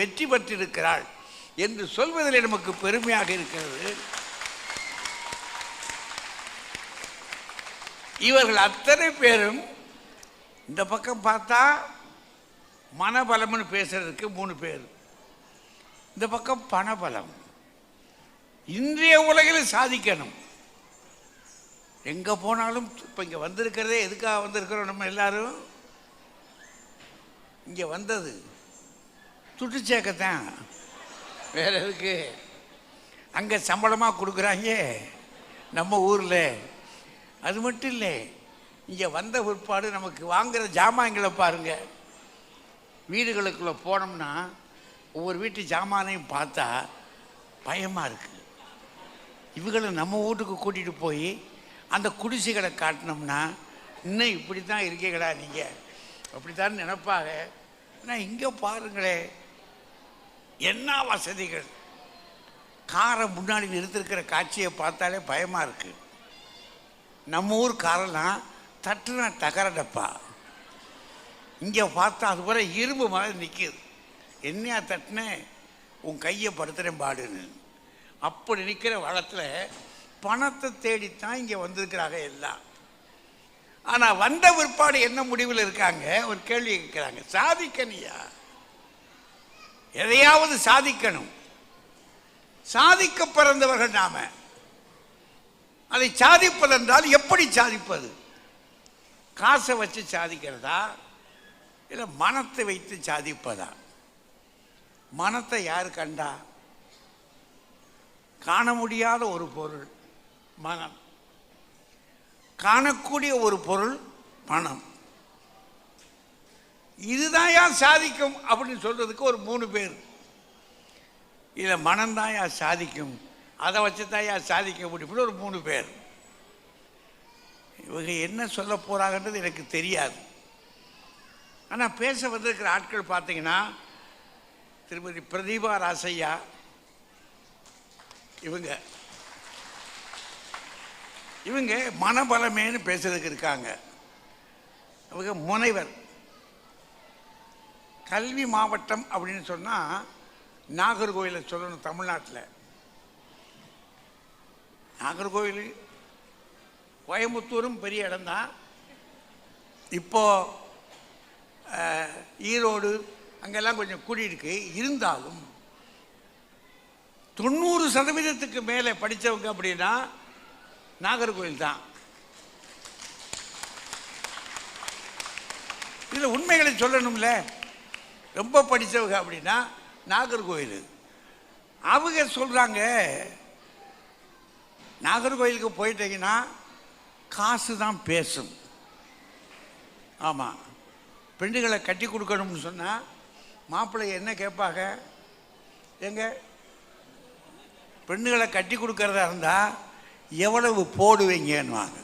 வெற்றி பெற்றிருக்கிறாள் என்று சொல்வதில் நமக்கு பெருமையாக இருக்கிறது. இவர்கள் அத்தனை பேரும் இந்த பக்கம் பார்த்தா மனபலம்னு பேசுறதுக்கு மூணு பேர். இந்த பக்கம் பணபலம். இன்றைய உலகில் சாதிக்கணும். எங்கே போனாலும் இப்போ இங்கே வந்திருக்கிறதே எதுக்காக வந்திருக்கிறோம் நம்ம எல்லாரும்? இங்கே வந்தது துட்டு சேர்க்கத்தான் வேற எதுக்கு? அங்கே சம்பளமாக கொடுக்குறாங்க நம்ம ஊரில். அது மட்டும் இல்லை இங்கே வந்த பிற்பாடு நமக்கு வாங்குற ஜாமான்களை பாருங்க. வீடுகளுக்குள்ளே போனோம்னா ஒவ்வொரு வீட்டு ஜாமானையும் பார்த்தா பயமாக இருக்குது இவங்களை நம்ம வீட்டுக்கு கூட்டிகிட்டு போய் அந்த குடிசைகளை காட்டினோம்னா இன்னும் இப்படி தான் இருக்கீங்களா நீங்கள் அப்படி தான் நினைப்பாங்க. ஆனால் இங்கே பாருங்களே என்ன வசதிகள்? காரை முன்னாடி நிறுத்திருக்கிற காட்சியை பார்த்தாலே பயமாக இருக்குது நம்ம ஊர் காரெல்லாம் தட்டுனா தகர டப்பா. இங்கே பார்த்தா அது போல இரும்பு மாதிரி நிற்கிது என்னையா தட்டினேன் உன் கையை படுத்துகிறேன் பாடுன்னு. அப்படி நிற்கிற வளத்தில் பணத்தை தேடித்தான் இங்கே வந்திருக்கிறாங்க எல்லாம். ஆனால் வந்த பிற்பாடு என்ன முடிவில் இருக்காங்க? ஒரு கேள்வி கேட்குறாங்க. சாதிக்கணியா எதையாவது சாதிக்கணும். சாதிக்க பிறந்தவர்கள் நாம. அதை சாதிப்பதென்றால் எப்படி சாதிப்பது? காசை வச்சு சாதிக்கிறதா? இல்லை மனத்தை வைத்து சாதிப்பதா? மனத்தை யார் கண்டா? காண முடியாத ஒரு பொருள் மனம். காணக்கூடிய ஒரு பொருள் பணம் இதுதான் ஏன் சாதிக்கும் அப்படின்னு சொல்கிறதுக்கு ஒரு மூணு பேர். இதில் மனம்தான் ஏன் சாதிக்கும் அதை வச்சு தான் யார் சாதிக்க முடியும்னு ஒரு மூணு பேர். இவங்க என்ன சொல்ல போகிறாங்கன்றது எனக்கு தெரியாது. ஆனால் பேச வந்திருக்கிற ஆட்கள் பார்த்தீங்கன்னா திருமதி பிரதீபா ராசையா இவங்க. இவங்க மனபலமேன்னு பேசுறதுக்கு இருக்காங்க. அவங்க முனைவர். கல்வி மாவட்டம் அப்படின்னு சொன்னால் நாகர்கோவிலை சொல்லணும் தமிழ்நாட்டில். நாகர்கோவில் கோயம்புத்தூரும் பெரிய இடம்தான் இப்போ ஈரோடு அங்கெல்லாம் கொஞ்சம் கூடியிருக்கு. இருந்தாலும் தொண்ணூறு சதவீதத்துக்கு மேலே படித்தவங்க அப்படின்னா நாகர்கோவில் தான் இதில் உண்மைகளை சொல்லணும்ல. ரொம்ப படித்தவங்க அப்படின்னா நாகர்கோயில். அவங்க சொல்கிறாங்க நாகர்கோயிலுக்கு போயிட்டீங்கன்னா காசு தான் பேசும். ஆமாம் பெண்ணுகளை கட்டி கொடுக்கணும்னு சொன்னால் மாப்பிள்ளை என்ன கேட்பாங்க? எங்க? பெண்ணுகளை கட்டி கொடுக்கறதா இருந்தால் எவ்வளவு போடுவீங்கன்னுவாங்க.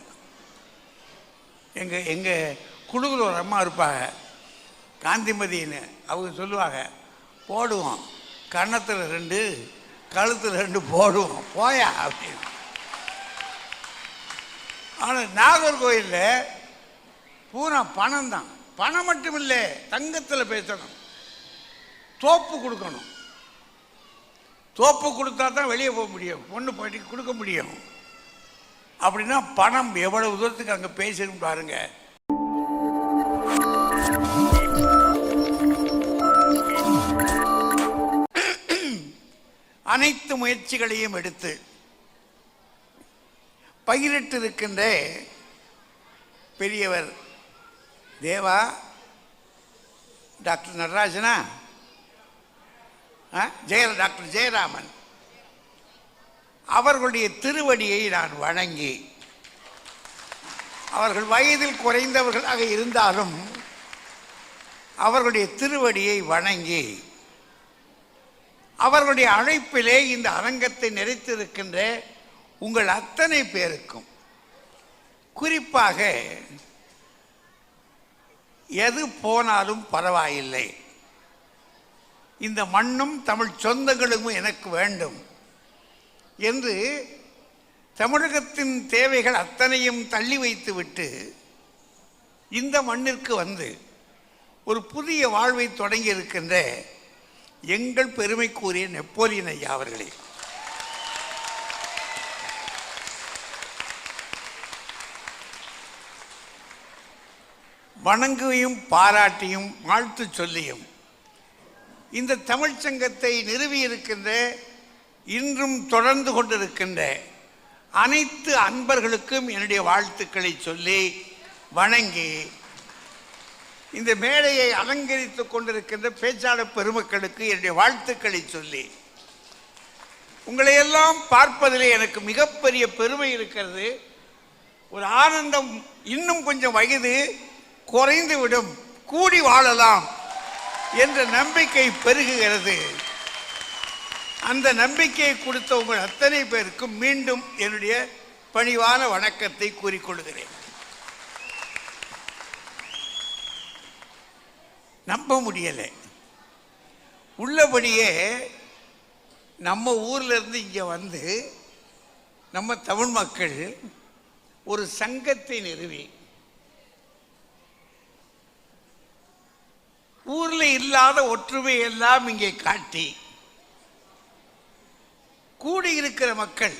எங்கள் எங்கள் குழுவில் ஒரு அம்மா இருப்பாங்க காந்திமதின்னு. அவங்க சொல்லுவாங்க போடுவோம். கன்னத்தில் ரெண்டு கழுத்தில் ரெண்டு போடுவோம். போயா? அப்படின்னு. ஆனால் நாகர்கோயிலில் பூரா பணம் தான். பணம் மட்டும் இல்லை தங்கத்தில் பேசணும். தோப்பு கொடுக்கணும். தோப்பு கொடுத்தா தான் வெளியே போக முடியும். பொண்ணு பாட்டி கொடுக்க முடியும். அப்படின்னா பணம் எவ்வளவு தூரத்துக்கு அங்கே பேசணும் பாருங்க. அனைத்து முயற்சிகளையும் எடுத்து பயிரிட்டு இருக்கின்ற பெரியவர் தேவா டாக்டர் நடராஜனா ஆ? ஜெய டாக்டர் ஜெயராமன் அவர்களுடைய திருவடியை நான் வணங்கி அவர்கள் வயதில் குறைந்தவர்களாக இருந்தாலும் அவர்களுடைய திருவடியை வணங்கி அவர்களுடைய அழைப்பிலே இந்த அரங்கத்தை நிறைத்திருக்கின்ற உங்கள் அத்தனை பேருக்கும். குறிப்பாக எது போனாலும் பரவாயில்லை. இந்த மண்ணும் தமிழ் சொந்தங்களும் எனக்கு வேண்டும் என்று தமிழகத்தின் தேவைகள் அத்தனையும் தள்ளி வைத்துவிட்டு இந்த மண்ணிற்கு வந்து ஒரு புதிய வாழ்வை தொடங்கி இருக்கின்ற எங்கள் பெருமைக்குரிய நெப்போலியன் ஐயா அவர்களே. வணங்கியும் பாராட்டியும் வாழ்த்து சொல்லியும். இந்த தமிழ்ச் சங்கத்தை நிறுவியிருக்கின்ற இன்றும் தொடர்ந்து கொண்டிருக்கின்ற அனைத்து அன்பர்களுக்கும் என்னுடைய வாழ்த்துக்களை சொல்லி வணங்கி இந்த மேடையை அலங்கரித்துக் கொண்டிருக்கின்ற பேச்சாளர் பெருமக்களுக்கு என்னுடைய வாழ்த்துக்களை சொல்லி உங்களையெல்லாம் பார்ப்பதில் பார்ப்பதிலே எனக்கு மிகப்பெரிய பெருமை இருக்கிறது. ஒரு ஆனந்தம் இன்னும் கொஞ்சம் வயது குறைந்துவிடும் கூடி வாழலாம் என்ற நம்பிக்கை பெருகுகிறது. அந்த நம்பிக்கையை கொடுத்த உங்கள் அத்தனை பேருக்கும் மீண்டும் என்னுடைய பணிவான வணக்கத்தை கூறிக்கொள்கிறேன் நம்ப முடியலை. உள்ளபடியே நம்ம ஊர்லேருந்து இங்கே வந்து நம்ம தமிழ் மக்கள் ஒரு சங்கத்தை நிறுவி. ஊரில் இல்லாத ஒற்றுமை எல்லாம் இங்கே காட்டி கூடியிருக்கிற மக்கள்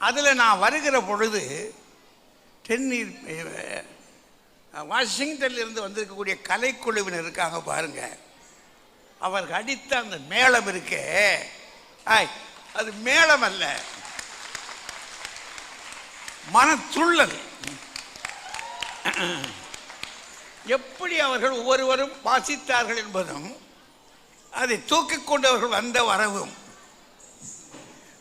அதில் நான் வருகிற பொழுது தென்னீர் வாஷிங்டனில் இருந்து வந்திருக்கக்கூடிய கலைக்குழுவினர் இருக்காங்க பாருங்க. அவர்கள் அடித்த அந்த மேளம் இருக்கே. ஆய் அது மேளம் அல்ல. மனத்துள்ளல். எப்படி அவர்கள் ஒவ்வொருவரும் வாசித்தார்கள் என்பதும் அதை தூக்கிக் கொண்டவர்கள் வந்த வரவும்.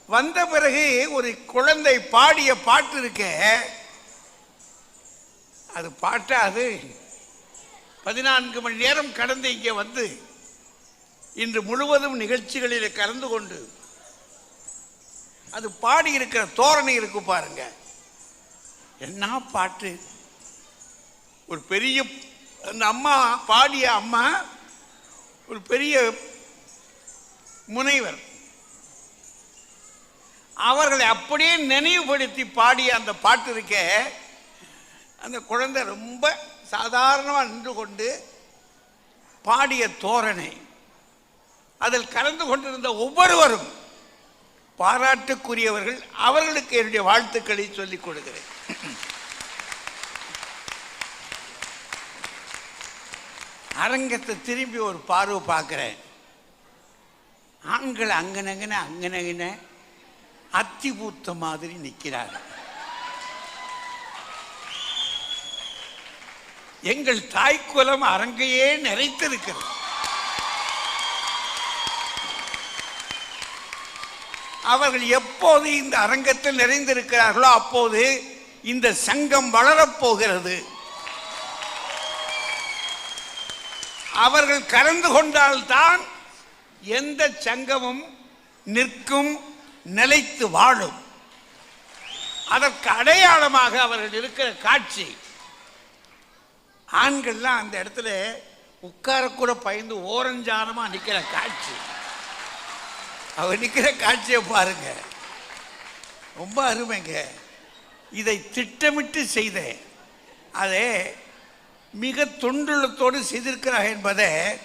வந்த பிறகு ஒரு குழந்தை பாடிய பாட்டு இருக்கே. அது பாட்டாது. பதினான்கு மணி நேரம் கடந்து இங்கே வந்து இன்று முழுவதும் நிகழ்ச்சிகளில் கலந்து கொண்டு அது பாடி இருக்கிற தோரணை இருக்கு பாருங்க. என்ன பாட்டு? ஒரு பெரிய அந்த அம்மா பாடிய அம்மா ஒரு பெரிய முனைவர். அவர்களை அப்படியே நினைவுபடுத்தி பாடிய அந்த பாட்டு இருக்கே அந்த குழந்தை ரொம்ப சாதாரணமாக நின்று கொண்டு பாடிய தோரணை. அதில் கலந்து கொண்டிருந்த ஒவ்வொருவரும் பாராட்டுக்குரியவர்கள். அவர்களுக்கு என்னுடைய வாழ்த்துக்களை சொல்லிக் கொடுக்கிறேன். அரங்கத்தை திரும்பி ஒரு பார்வை பார்க்குறேன். ஆண்கள் அங்கனங்கன அங்கனங்கன அத்திபூத்த மாதிரி நிற்கிறார்கள் எங்கள் தாய்க்குலம் அரங்கையே நிறைத்திருக்கிறது. அவர்கள் எப்போது இந்த அரங்கத்தில் நிறைந்திருக்கிறார்களோ அப்போது இந்த சங்கம் வளரப்போகிறது அவர்கள் கலந்து கொண்டால்தான் எந்த சங்கமும் நிற்கும் நிலைத்து வாழும். அதற்கு அடையாளமாக அவர்கள் இருக்கிற காட்சி ஆண்கள்லாம் அந்த இடத்துல உட்காரக்கூட பயந்து ஓரஞ்சானமாக நிற்கிற காட்சி. அவர் நிற்கிற காட்சியை பாருங்க. ரொம்ப அருமைங்க. இதை திட்டமிட்டு செய்தேன். அதை மிக தொண்டுள்ளத்தோடு செய்திருக்கிறார் என்பதை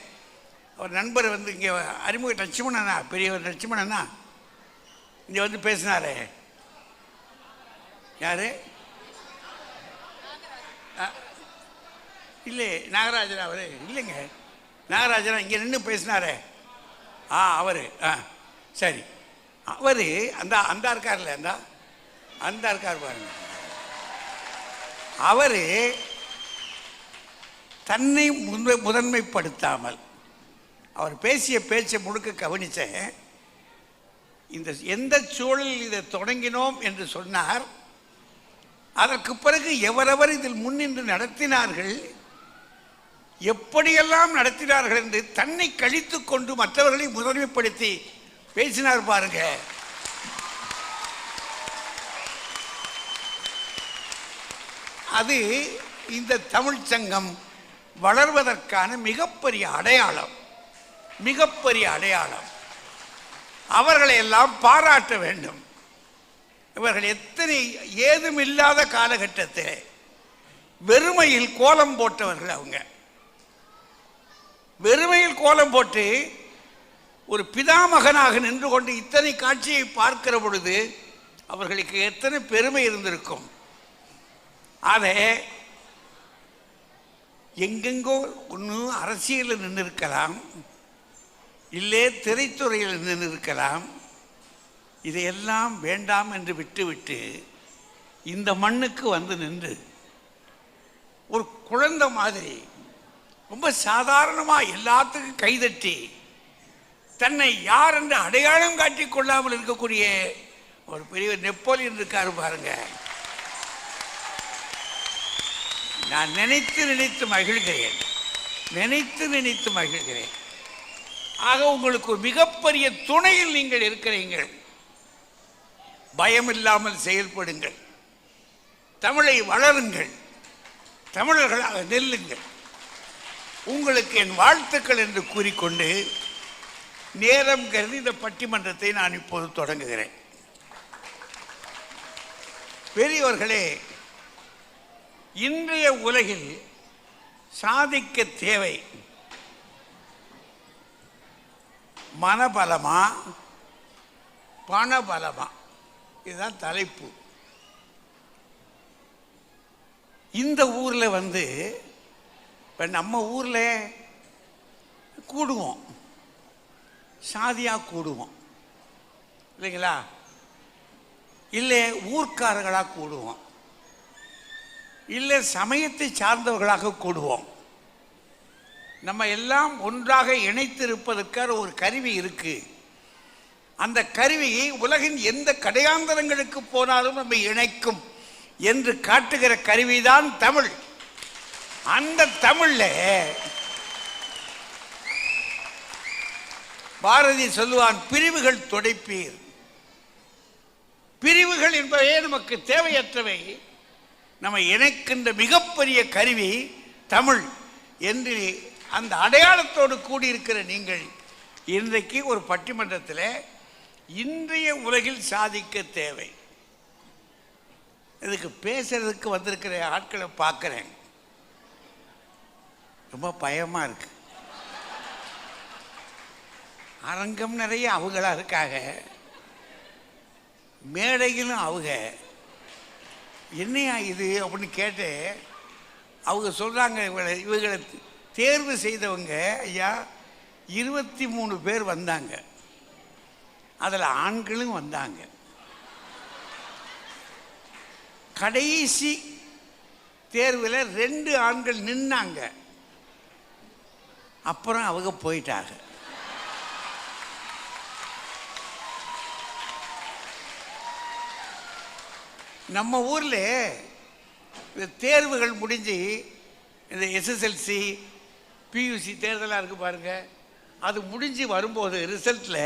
அவர் நண்பர் வந்து இங்கே அறிமுக லட்சுமணனா பெரியவர் லட்சுமணனா இங்கே வந்து பேசினாரே. யாரு? இல்லை நாகராஜரா அவரு. இல்லைங்க. நாகராஜரா இங்கே நின்று பேசினாரே. ஆ அவர். ஆ சரி. அவர் அந்த அந்த இருக்கார்ல அந்த அந்த இருக்கார் பாருங்க. அவர் தன்னை முன்மை முதன்மைப்படுத்தாமல் அவர் பேசிய பேச்சை முழுக்க கவனித்தேன் இந்த எந்த சூழலில் இதை தொடங்கினோம் என்று சொன்னார். அதற்கு பிறகு எவரவர் இதில் முன்னின்று நடத்தினார்கள் எப்படியெல்லாம் நடத்தினார்கள் என்று தன்னை கழித்து கொண்டு மற்றவர்களை முதன்மைப்படுத்தி பேசினார் பாருங்க. அது இந்த தமிழ் சங்கம் வளர்வதற்கான மிகப்பெரிய அடையாளம் மிகப்பெரிய அடையாளம். அவர்களை எல்லாம் பாராட்ட வேண்டும். இவர்கள் எத்தனை ஏதும் இல்லாத காலகட்டத்தில் வெறுமையில் கோலம் போட்டவர்கள் அவங்க. வெறுமையில் கோலம் போட்டு ஒரு பிதாமகனாக நின்று கொண்டு இத்தனை காட்சியை பார்க்கிற பொழுது அவர்களுக்கு எத்தனை பெருமை இருந்திருக்கும். அதை எங்கெங்கோ ஒன்று அரசியலில் நின்று இருக்கலாம் இல்லை திரைத்துறையில் நின்று இருக்கலாம் இதையெல்லாம் வேண்டாம் என்று விட்டுவிட்டு இந்த மண்ணுக்கு வந்து நின்று ஒரு குழந்தை மாதிரி ரொம்ப சாதாரணமாக எல்லாத்துக்கும் கைதட்டி தன்னை யார் என்று அடையாளம் காட்டி கொள்ளாமல் இருக்கக்கூடிய ஒரு பெரிய நெப்போலியன் இருக்காரு பாருங்க. நான் நினைத்து நினைத்து மகிழ்கிறேன். நினைத்து நினைத்து மகிழ்கிறேன். ஆக உங்களுக்கு மிகப்பெரிய துணையில் நீங்கள் இருக்கிறீர்கள். பயம் இல்லாமல் செயல்படுங்கள். தமிழை வளருங்கள். தமிழர்களாக நெல்லுங்கள். உங்களுக்கு என் வாழ்த்துக்கள் என்று கூறிக்கொண்டு நேரம் கருதி இந்த பட்டிமன்றத்தை நான் இப்போது தொடங்குகிறேன். பெரியவர்களே இன்றைய உலகில் சாதிக்க தேவை மனபலமா பணபலமா? இதுதான் தலைப்பு. இந்த ஊரில் வந்து இப்போ நம்ம ஊரில் கூடுவோம். சாதியாக கூடுவோம். இல்லைங்களா? இல்லை ஊர்க்காரர்களாக கூடுவோம். இல்லை சமயத்தை சார்ந்தவர்களாக கூடுவோம். நம்ம எல்லாம் ஒன்றாக இணைத்திருப்பதற்கான ஒரு கருவி இருக்கு. அந்த கருவியை உலகின் எந்த கடையாந்தரங்களுக்கு போனாலும் நம்ம இணைக்கும் என்று காட்டுகிற கருவிதான் தமிழ். அந்த தமிழ்ல பாரதி சொல்லுவான் பிரிவுகள் துடைப்பீர். பிரிவுகள் என்பவையே நமக்கு தேவையற்றவை. நம்ம இணைக்கின்ற மிகப்பெரிய கருவி தமிழ் என்று அந்த அடையாளத்தோடு கூடியிருக்கிற நீங்கள் இன்றைக்கு ஒரு பட்டிமன்றத்தில் இன்றைய உலகில் சாதிக்க தேவை. இதுக்கு பேசுறதுக்கு வந்திருக்கிற ஆட்களை பார்க்குறேன். ரொம்ப பயமாக இருக்கு. அரங்கம் நிறைய அவங்களா இருக்காங்க மேடையிலும் அவங்க என்னையா இது அப்படின்னு கேட்டு அவங்க சொல்கிறாங்க இவங்களை இவங்களை தேர்வு செய்தவங்க ஐயா இருபத்தி மூணு பேர் வந்தாங்க. அதில் ஆண்களும் வந்தாங்க. கடைசி தேர்வில் ரெண்டு ஆண்கள் நின்னாங்க. அப்புறம் அவங்க போயிட்டாங்க. நம்ம ஊரில் இந்த தேர்வுகள் முடிஞ்சு இந்த எஸ்எஸ்எல்சி பியூசி தேர்தலாக இருக்குது பாருங்கள் அது முடிஞ்சு வரும்போது ரிசல்ட்டில்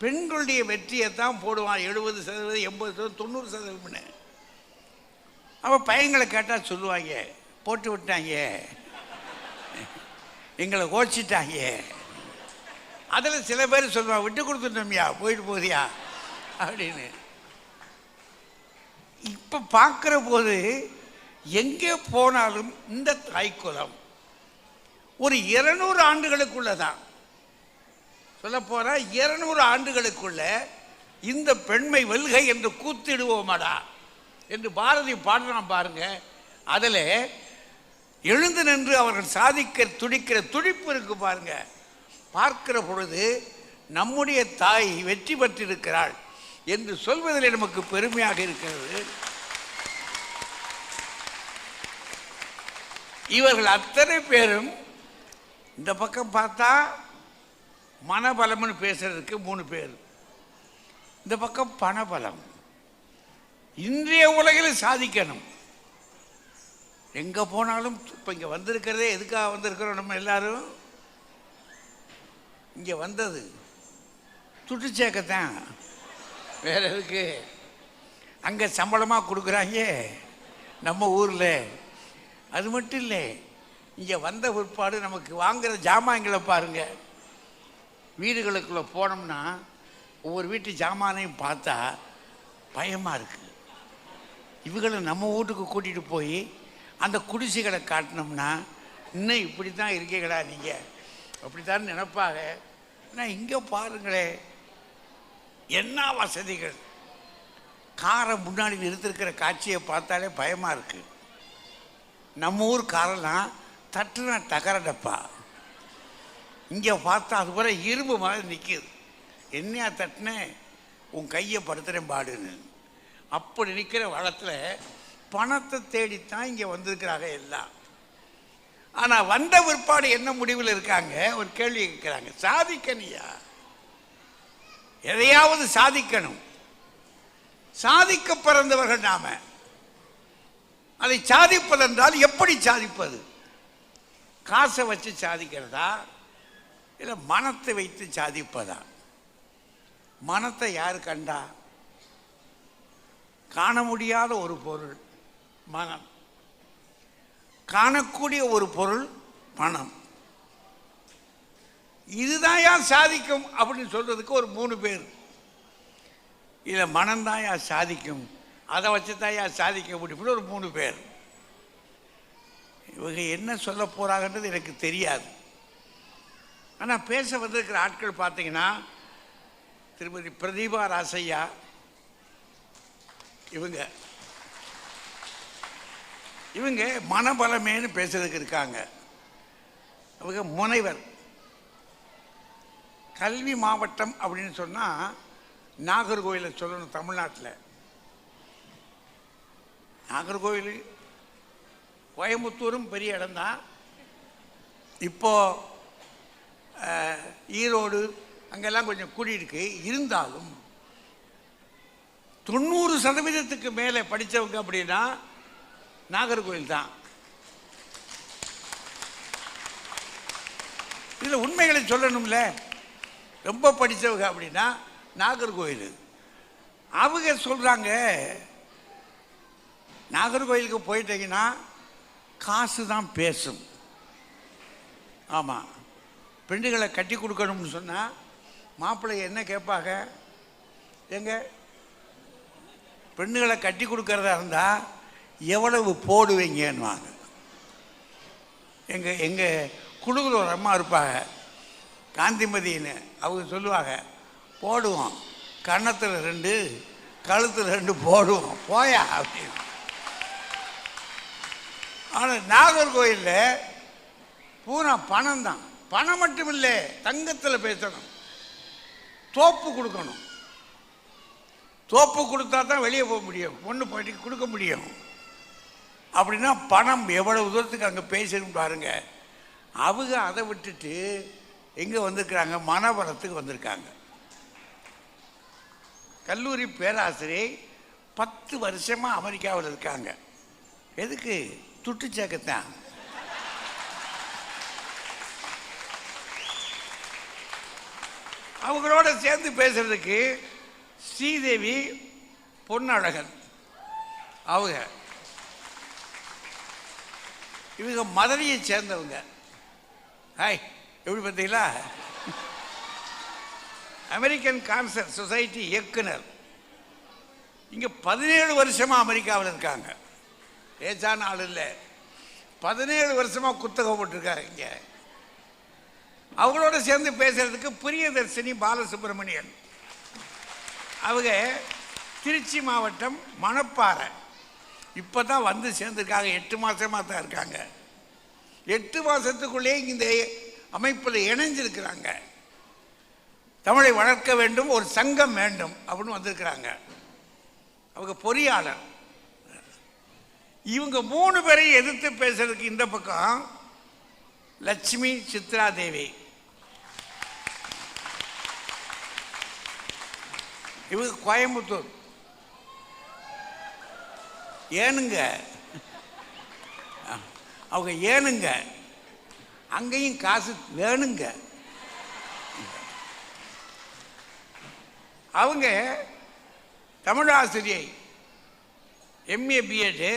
பெண்களுடைய வெற்றியை தான் போடுவான். எழுபது சதவீதம் எண்பது சதவீதம் தொண்ணூறு சதவீதம்னு. அப்போ பையங்களை கேட்டால் சொல்லுவாங்க போட்டு விட்டாங்க. எங்களை கோச்சிட்டாங்க அதில் சில பேர் சொல்லுவாங்க விட்டு கொடுத்துட்டோம்யா போயிட்டு போதியா அப்படின்னு. இப்போ பார்க்குற போது எங்கே போனாலும் இந்த தாய்க்குலம் ஒரு இருநூறு ஆண்டுகளுக்குள்ள தான் சொல்ல போனால் இருநூறு ஆண்டுகளுக்குள்ள இந்த பெண்மை வெல்கை என்று கூத்திடுவோமாடா என்று பாரதி பாடுறான் பாருங்க. அதில் எழுந்து நின்று அவர்கள் சாதிக்க துடிக்கிற துடிப்பு இருக்கு பாருங்க. பார்க்கிற பொழுது நம்முடைய தாய் வெற்றி பெற்றிருக்கிறாள் என்று சொல்வதில் நமக்கு பெருமையாக இருக்கிறது. இவர்கள் அத்தனை பேரும் இந்த பக்கம் பார்த்தா மனபலம்னு பேசுறதுக்கு மூணு பேர். இந்த பக்கம் பணபலம். இன்றைய உலகில் சாதிக்கணும். எங்கே போனாலும் இப்போ இங்கே வந்திருக்கிறதே எதுக்காக வந்திருக்கிறோம் நம்ம எல்லாரும்? இங்கே வந்தது துட்டு சேர்க்கத்தான் வேற எதுக்கு? அங்கே சம்பளமாக கொடுக்குறாங்க நம்ம ஊரில். அது மட்டும் இல்லை இங்கே வந்த பிற்பாடு நமக்கு வாங்குகிற ஜாமான்களை பாருங்கள் வீடுகளுக்குள்ளே போனோம்னா ஒவ்வொரு வீட்டு ஜாமானையும் பார்த்தா பயமாக இருக்குது இவங்களை நம்ம வீட்டுக்கு கூட்டிகிட்டு போய் அந்த குடிசைகளை காட்டினோம்னா இன்னும் இப்படி தான் இருக்கீங்களா நீங்கள் அப்படித்தான் நினப்பாக ஆனால் இங்கே பாருங்களே என்ன வசதிகள்? காரை முன்னாடி நிறுத்திருக்கிற காட்சியை பார்த்தாலே பயமாக இருக்கு. நம்ம ஊர் காரெல்லாம் தட்டுனா தகர டப்பா இங்கே பார்த்தா அது போல இரும்பு மாதிரி நிற்கிது என்னையா தட்டினேன் உன் கையை படுத்துகிறேன் பாடுன்னு. அப்படி நிற்கிற வளத்தில் பணத்தை தேடித்தான் இங்கே வந்திருக்கிறாங்க எல்லாம். ஆனால் வந்த பிற்பாடு என்ன முடிவில் இருக்காங்க? ஒரு கேள்வி கேட்குறாங்க சாதிக்கணியா எதையாவது சாதிக்கணும். சாதிக்க பிறந்தவர்கள் நாம. அதை சாதிப்பதென்றால் எப்படி சாதிப்பது? காசை வச்சு சாதிக்கிறதா? இல்லை மனத்தை வைத்து சாதிப்பதா? மனத்தை யார் கண்டா? காண முடியாத ஒரு பொருள். மனம். காணக்கூடிய ஒரு பொருள் பணம் இதுதான் ஏன் சாதிக்கும் அப்படின்னு சொல்றதுக்கு ஒரு மூணு பேர். இதில் மனம்தான் யார் சாதிக்கும் அதை வச்சு தான் யார் சாதிக்க முடியும்னு ஒரு மூணு பேர். இவங்க என்ன சொல்ல போறாங்கன்றது எனக்கு தெரியாது. ஆனால் பேச வந்திருக்கிற ஆட்கள் பார்த்தீங்கன்னா திருமதி பிரதீபா ராசையா இவங்க. இவங்க மனபலமேன்னு பேசுறதுக்கு இருக்காங்க. அவங்க முனைவர். கல்வி மாவட்டம் அப்படின்னு சொன்னால் நாகர்கோவிலை சொல்லணும் தமிழ்நாட்டில். நாகர்கோவில் கோயம்புத்தூரும் பெரிய இடம்தான். இப்போ ஈரோடு அங்கெல்லாம் கொஞ்சம் கூடியிருக்கு. இருந்தாலும் தொண்ணூறு சதவீதத்துக்கு மேலே படித்தவங்க அப்படின்னா நாகர்கோவில் தான். இதில் உண்மைகளை சொல்லணும்ல. ரொம்ப படித்தவங்க அப்படின்னா நாகர்கோவில். அவங்க சொல்கிறாங்க நாகர்கோயிலுக்கு போயிட்டீங்கன்னா காசு தான் பேசும். ஆமாம் பெண்டுகளை கட்டி கொடுக்கணும்னு சொன்னால் மாப்பிள்ளை என்ன கேட்பாங்க? எங்க? பெண்ணுகளை கட்டி கொடுக்கறதா இருந்தால் எவ்வளவு போடுவீங்கன்னுவாங்க. எங்கள் எங்கள் குழுவில் ஒரு அம்மா இருப்பாங்க. காந்திமதின்னு அவங்க சொல்லுவாங்க போடுவோம். கன்னத்தில் ரெண்டு கழுத்தில் ரெண்டு போடுவோம். போயா? அப்படின்னு. ஆனால் நாகர்கோயிலில் பூரா பணம் தான். பணம் மட்டும் இல்லை தங்கத்தில் பேசணும். தோப்பு கொடுக்கணும். தோப்பு கொடுத்தா தான் வெளியே போக முடியும். பொண்ணு பாட்டி கொடுக்க முடியும். அப்படின்னா பணம் எவ்வளவு தூரத்துக்கு அங்கே பேசணும் பாருங்க. அவங்க அதை விட்டுட்டு எங்கே வந்திருக்கிறாங்க? மனவரத்துக்கு வந்திருக்காங்க. கல்லூரி பேராசிரியை பத்து வருஷமாக அமெரிக்காவில் இருக்காங்க. எதுக்கு? துட்டு சேர்க்கத்தான். அவங்களோட சேர்ந்து பேசுறதுக்கு ஸ்ரீதேவி பொன்னழகன். அவங்க இவங்க மதுரையை சேர்ந்தவங்க. ஹாய் எப்படி பார்த்தீங்களா? அமெரிக்கன் கான்சர் சொசைட்டி இயக்குனர். இங்கே பதினேழு வருஷமாக அமெரிக்காவில் இருக்காங்க. ஏசான ஆள் இல்லை. பதினேழு வருஷமாக குத்தகம் போட்டிருக்காங்க இங்கே. அவங்களோட சேர்ந்து பேசுகிறதுக்கு பிரியதர்சினி பாலசுப்ரமணியன். அவங்க திருச்சி மாவட்டம் மணப்பாறை. இப்போ தான் வந்து சேர்ந்துருக்காங்க. எட்டு மாதமாக தான் இருக்காங்க. எட்டு மாதத்துக்குள்ளேயே இந்த அமைப்பில் இணைஞ்சிருக்கிறாங்க. தமிழை வளர்க்க வேண்டும் ஒரு சங்கம் வேண்டும் அப்படின்னு வந்திருக்கிறாங்க. அவங்க பொறியாளர். இவங்க மூணு பேரையும் எதிர்த்து பேசுறதுக்கு இந்த பக்கம் லட்சுமி சித்ரா தேவி இவங்க கோயம்புத்தூர். ஏனுங்க. அவங்க ஏனுங்க. அங்கேயும் காசு வேணுங்க. அவங்க தமிழாசிரியை எம்ஏ பிஎட்டு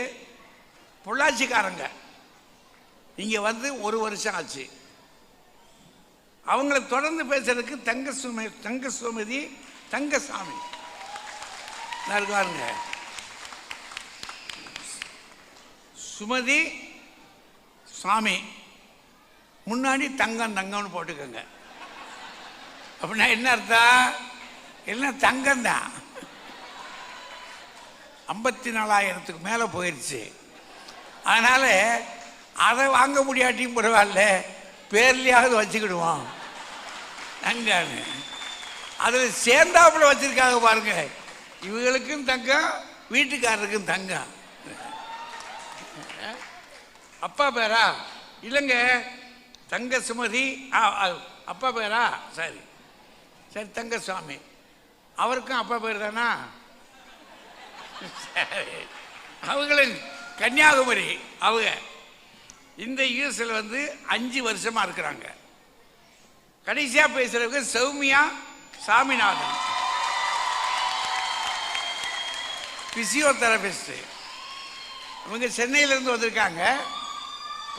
பொள்ளாச்சிக்காரங்க. இங்கே வந்து ஒரு வருஷம் ஆச்சு. அவங்கள தொடர்ந்து பேசுறதுக்கு தங்க சுமதி தங்க சுமதி தங்கசாமி நல்லா இருக்காருங்க. சுமதி சாமி முன்னாடி தங்கம் தங்கம்னு போட்டுக்கோங்க. அப்படின்னா என்ன அர்த்தம்? எல்லாம் தங்கம்தான். ஐம்பத்தி நாலாயிரத்துக்கு மேலே போயிடுச்சு அதனால் அதை வாங்க முடியாட்டியும் பரவாயில்ல பேர்லையாவது வச்சுக்கிடுவோம். தங்கன்னு. அதில் சேர்ந்தாப்புல வச்சுருக்காங்க பாருங்கள் இவங்களுக்கும் தங்கம் வீட்டுக்காரருக்கும் தங்கம். அப்பா பேரா? இல்லைங்க. தங்க சுமதி ஆ, அப்பா பேரா? சரி. சரி தங்கசுவாமி அவருக்கும் அப்பா பேர் தானா? சரி. அவங்களும் கன்னியாகுமரி அவங்க. இந்த யூஎஸ்ல வந்து அஞ்சு வருஷமாக இருக்கிறாங்க. கடைசியாக பேசுகிறவங்க சௌமியா சாமிநாதன். பிசியோதெரபிஸ்ட் இவங்க சென்னையிலேருந்து வந்திருக்காங்க.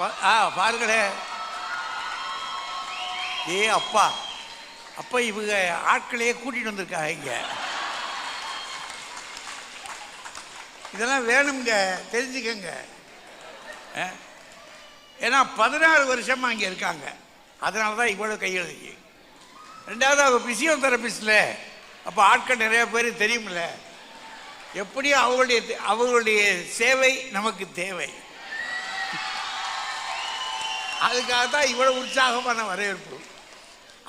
ஆ பாருங்களே. ஏ அப்பா. அப்பா இவங்க ஆட்களையே கூட்டிட்டு வந்திருக்காங்க இங்க. இதெல்லாம் வேணுங்க தெரிஞ்சுக்கங்க. ஆ? ஏன்னா பதினாறு வருஷமா அங்கே இருக்காங்க. அதனால தான் இவ்வளோ கையெழுதி ரெண்டாவது அவங்க பிசியோதெரபிஸ்டில். அப்போ ஆட்கள் நிறைய பேர் தெரியுமில்ல எப்படியும் அவங்களுடைய அவங்களுடைய சேவை நமக்கு தேவை. அதுக்காக தான் இவ்வளவு உற்சாகமான வரவேற்பு.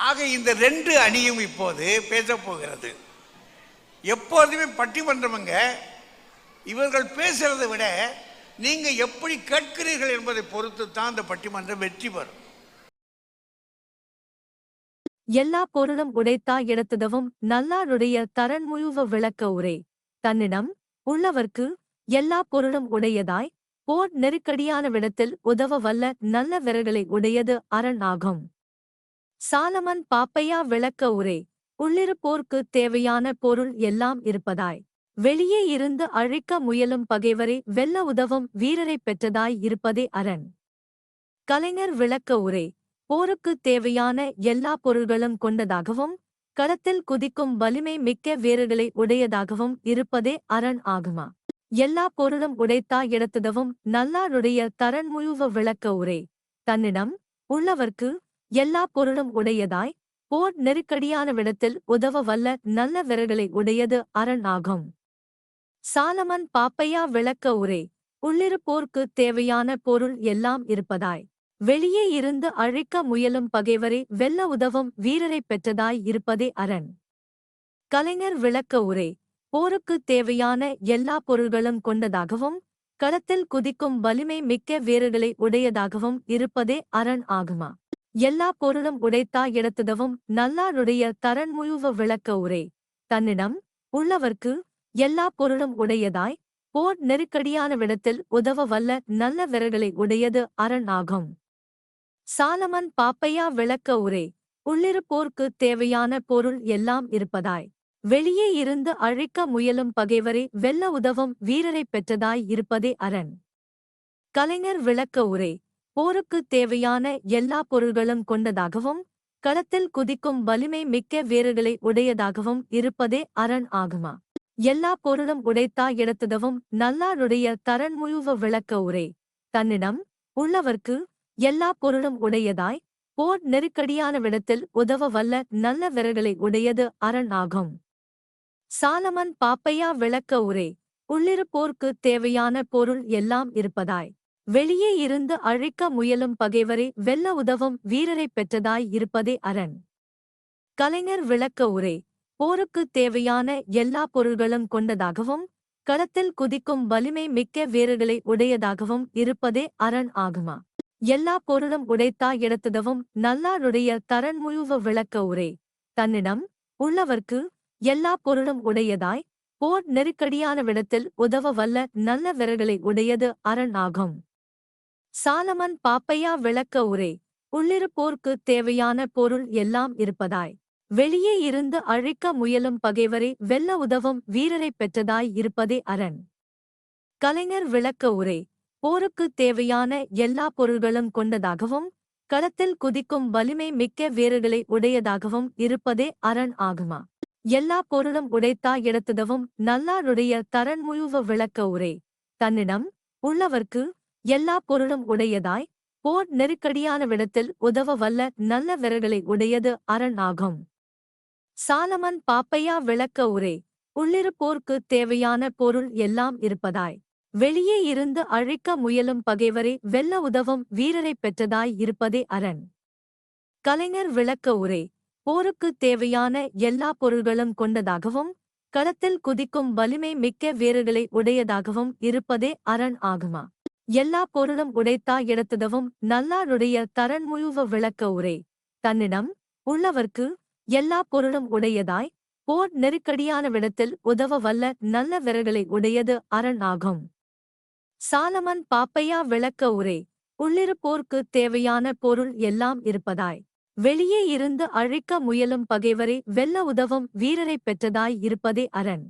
ஆக இந்த ரெண்டு அணியும் இப்போது பேசப் போகிறது. எப்போதுமே பட்டிமன்றமுங்க இவர்கள் பேசுறதை விட நீங்க எப்படி கேட்கிறீர்கள் என்பதை பொறுத்து தான் இந்த பட்டிமன்றம் வெற்றி பெறும். எல்லா பொருளும் உடைத்தா எடுத்ததவும் நல்லாருடைய தரன்முழுவ விளக்க உரை. தன்னிடம் உள்ளவர்க்கு எல்லா பொருளும் உடையதாய் போர் நெருக்கடியான விடத்தில் உதவ வல்ல நல்ல விரல்களை உடையது அரண் ஆகும். சாலமன் பாப்பையா விளக்க உரை உள்ளிருப்போர்க்கு தேவையான பொருள் எல்லாம் இருப்பதாய். வெளியே இருந்து அழிக்க முயலும் பகைவரை வெல்ல உதவும் வீரரைப் பெற்றதாய் இருப்பதே அரண். கலைஞர் விளக்க உரை போருக்கு தேவையான எல்லா பொருள்களும் கொண்டதாகவும் களத்தில் குதிக்கும் வலிமை மிக்க வீரர்களை உடையதாகவும் இருப்பதே அரண் ஆகுமா? எல்லா பொருளும் உடைத்தா இடத்துதவும் நல்லாருடைய தரன்முழுவ விளக்க உரை. தன்னிடம் உள்ளவர்க்கு எல்லா பொருளும் உடையதாய் போர் நெருக்கடியான விடத்தில் உதவ வல்ல நல்ல விரல்களை உடையது அரண் ஆகும். சாலமன் பாப்பையா விளக்க உரை உள்ளிருப்போர்க்கு தேவையான பொருள் எல்லாம் இருப்பதாய். வெளியே இருந்து அழிக்க முயலும் பகைவரை வெல்ல உதவும் வீரரைப் பெற்றதாய் இருப்பதே அரண். கலைஞர் விளக்க உரை போருக்கு தேவையான எல்லா பொருள்களும் கொண்டதாகவும் களத்தில் குதிக்கும் வலிமை மிக்க வீரர்களை உடையதாகவும் இருப்பதே அரண் ஆகுமா? எல்லா பொருளும் உடைத்தா இடத்துதவும் நல்லாருடைய தரன்முழுவ விளக்க உரை. தன்னிடம் உள்ளவர்க்கு எல்லா பொருளும் உடையதாய் போர் நெருக்கடியான விடத்தில் உதவ வல்ல நல்ல விரல்களை உடையது அரண் ஆகும். சாலமன் பாப்பையா விளக்க உரை. உள்ளிருப்போர்க்கு தேவையான பொருள் எல்லாம் இருப்பதாய். வெளியே இருந்து அழிக்க முயலும் பகைவரை வெல்ல உதவும் வீரரைப் பெற்றதாய் இருப்பதே அரண். கலைஞர் விளக்க உரை போருக்கு தேவையான எல்லா பொருள்களும் கொண்டதாகவும் களத்தில் குதிக்கும் வலிமை மிக்க வீரர்களை உடையதாகவும் இருப்பதே அரண் ஆகுமா? எல்லா பொருளும் உடைத்தா இடத்துதவும் நல்லாருடைய தரன்முழுவ விளக்க உரை. தன்னிடம் உள்ளவர்க்கு எல்லா பொருளும் உடையதாய் போர் நெருக்கடியான விடத்தில் உதவ வல்ல நல்ல விரல்களை உடையது அரண் ஆகும். சாலமன் பாப்பையா விளக்க உரை உள்ளிருப்போர்க்கு தேவையான பொருள் எல்லாம் இருப்பதாய். வெளியே இருந்து அழிக்க முயலும் பகைவரை வெல்ல உதவும் வீரரைப் பெற்றதாய் இருப்பதே அரண். கலைஞர் விளக்க உரை போருக்கு தேவையான எல்லா பொருள்களும் கொண்டதாகவும் களத்தில் குதிக்கும் வலிமை மிக்க வீரர்களை உடையதாகவும் இருப்பதே அரண் ஆகுமா? எல்லா பொருளும் உடைத்தா இடத்துதவும் நல்லாருடைய தரன்முழுவ விளக்க உரை தன்னிடம் உள்ளவர்க்கு எல்லா பொருளும் உடையதாய் போர் நெருக்கடியான விடத்தில் உதவ வல்ல நல்ல விரல்களை உடையது அரண் ஆகும். சாலமன் பாப்பையா விளக்க உரை உள்ளிருப்போர்க்கு தேவையான பொருள் எல்லாம் இருப்பதாய். வெளியே இருந்து அழிக்க முயலும் பகைவரை வெல்ல உதவும் வீரரைப் பெற்றதாய் இருப்பதே அரண். கலைஞர் விளக்க உரை போருக்கு தேவையான எல்லா பொருள்களும் கொண்டதாகவும் களத்தில் குதிக்கும் வலிமை மிக்க வீரர்களை உடையதாகவும் இருப்பதே அரண் ஆகுமா? எல்லா பொருளும் உடைத்தா இடத்துதவும் நல்லாருடைய தரன்முழுவ விளக்க உரை. தன்னிடம் உள்ளவர்க்கு எல்லா பொருளும் உடையதாய் போர் நெருக்கடியான விடத்தில் உதவ வல்ல நல்ல விரல்களை உடையது அரண் ஆகும். சாலமன் பாப்பையா விளக்க உரை. உள்ளிருப்போர்க்கு தேவையான பொருள் எல்லாம் இருப்பதாய். வெளியே இருந்து அழிக்க முயலும் பகைவரை வெல்ல உதவும் வீரரைப் பெற்றதாய் இருப்பதே அரண். கலைஞர் விளக்க உரை. போருக்கு தேவையான எல்லா பொருள்களும் கொண்டதாகவும் களத்தில் குதிக்கும் வலிமை மிக்க வீரர்களை உடையதாகவும் இருப்பதே அரண் ஆகுமா? எல்லா பொருளும் உடைத்தா எடுத்ததவும் நல்லாருடைய தரன் முழுவ விளக்க உரை. தன்னிடம் உள்ளவர்க்கு எல்லா பொருளும் உடையதாய் போர் நெருக்கடியான விடத்தில் உதவ வல்ல நல்ல விரல்களை உடையது அரண் ஆகும். சாலமன் பாப்பையா விளக்க உரை. உள்ளிருப்போர்க்கு தேவையான பொருள் எல்லாம் இருப்பதாய் வெளியே இருந்து அழிக்க முயலும் பகைவரை வெல்ல உதவும் வீரரைப் பெற்றதாய் இருப்பதே அரண்.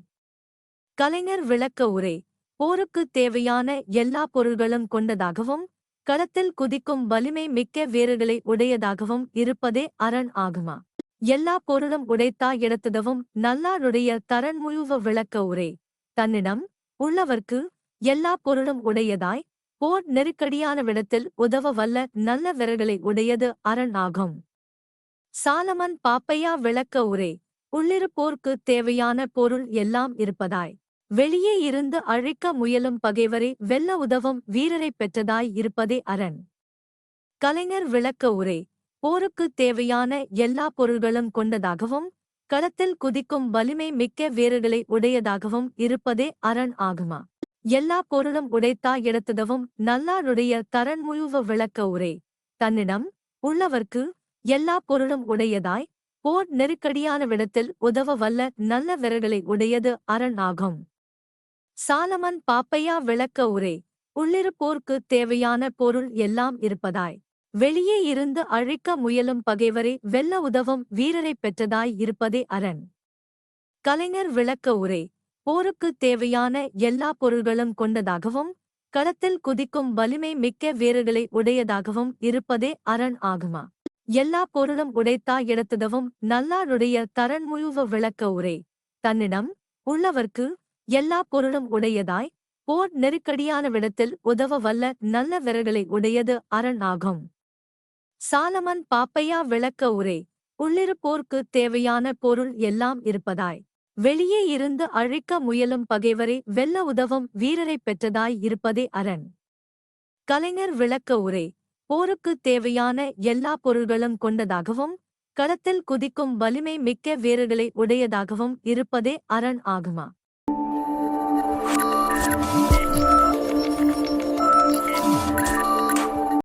கலைஞர் விளக்க உரை போருக்குத் தேவையான எல்லா பொருள்களும் கொண்டதாகவும் களத்தில் குதிக்கும் வலிமை மிக்க வீரர்களை உடையதாகவும் இருப்பதே அரண் ஆகுமா? எல்லா பொருளும் உடைத்தா இடத்துதவும் நல்லாருடைய தரன்முழுவ விளக்க உரை தன்னிடம் உள்ளவர்க்கு எல்லா பொருளும் உடையதாய் போர் நெருக்கடியான விடத்தில் உதவ வல்ல நல்ல விரல்களை உடையது அரண் ஆகும். சாலமன் பாப்பையா விளக்க உரை உள்ளிருப்போர்க்கு தேவையான பொருள் எல்லாம் இருப்பதாய். வெளியே இருந்து அழிக்க முயலும் பகைவரை வெல்ல உதவும் வீரரைப் பெற்றதாய் இருப்பதே அரண். கலைஞர் விளக்க உரை போருக்கு தேவையான எல்லா பொருள்களும் கொண்டதாகவும் களத்தில் குதிக்கும் வலிமை மிக்க வீரர்களை உடையதாகவும் இருப்பதே அரண் ஆகுமா? எல்லா பொருளும் உடைத்தா எடுத்ததவும் நல்லாருடைய தரன் முழுவ விளக்க உரை தன்னிடம் உள்ளவர்க்கு எல்லா பொருளும் உடையதாய் போர் நெருக்கடியான விடத்தில் உதவ வல்ல நல்ல விரல்களை உடையது அரண் ஆகும். சாலமன் பாப்பையா விளக்க உரை உள்ளிருப்போர்க்கு தேவையான பொருள் எல்லாம் இருப்பதாய். வெளியே இருந்து அழிக்க முயலும் பகைவரை வெல்ல உதவும் வீரரைப் பெற்றதாய் இருப்பதே அரண். கலைஞர் விளக்க உரை போருக்கு தேவையான எல்லா பொருள்களும் கொண்டதாகவும் களத்தில் குதிக்கும் வலிமை மிக்க வீரர்களை உடையதாகவும் இருப்பதே அரண் ஆகுமா? எல்லா பொருளும் உடைத்தா இடத்துதவும் நல்லாருடைய தரன் முழுவ விளக்க உரை. தன்னிடம் உள்ளவர்க்கு எல்லா பொருளும் உடையதாய் போர் நெருக்கடியான விடத்தில் உதவ வல்ல நல்ல விரல்களை உடையது அரண் ஆகும். சாலமன் பாப்பையா விளக்க உரை. உள்ளிருப்போர்க்கு தேவையான பொருள் எல்லாம் இருப்பதாய். வெளியே இருந்து அழிக்க முயலும் பகைவரை வெல்ல உதவும் வீரரைப் பெற்றதாய் இருப்பதே அரண். கலைஞர் விளக்க உரை. போருக்கு தேவையான எல்லா பொருள்களும் கொண்டதாகவும் களத்தில் குதிக்கும் வலிமை மிக்க வீரர்களை உடையதாகவும் இருப்பதே அரண் ஆகுமா?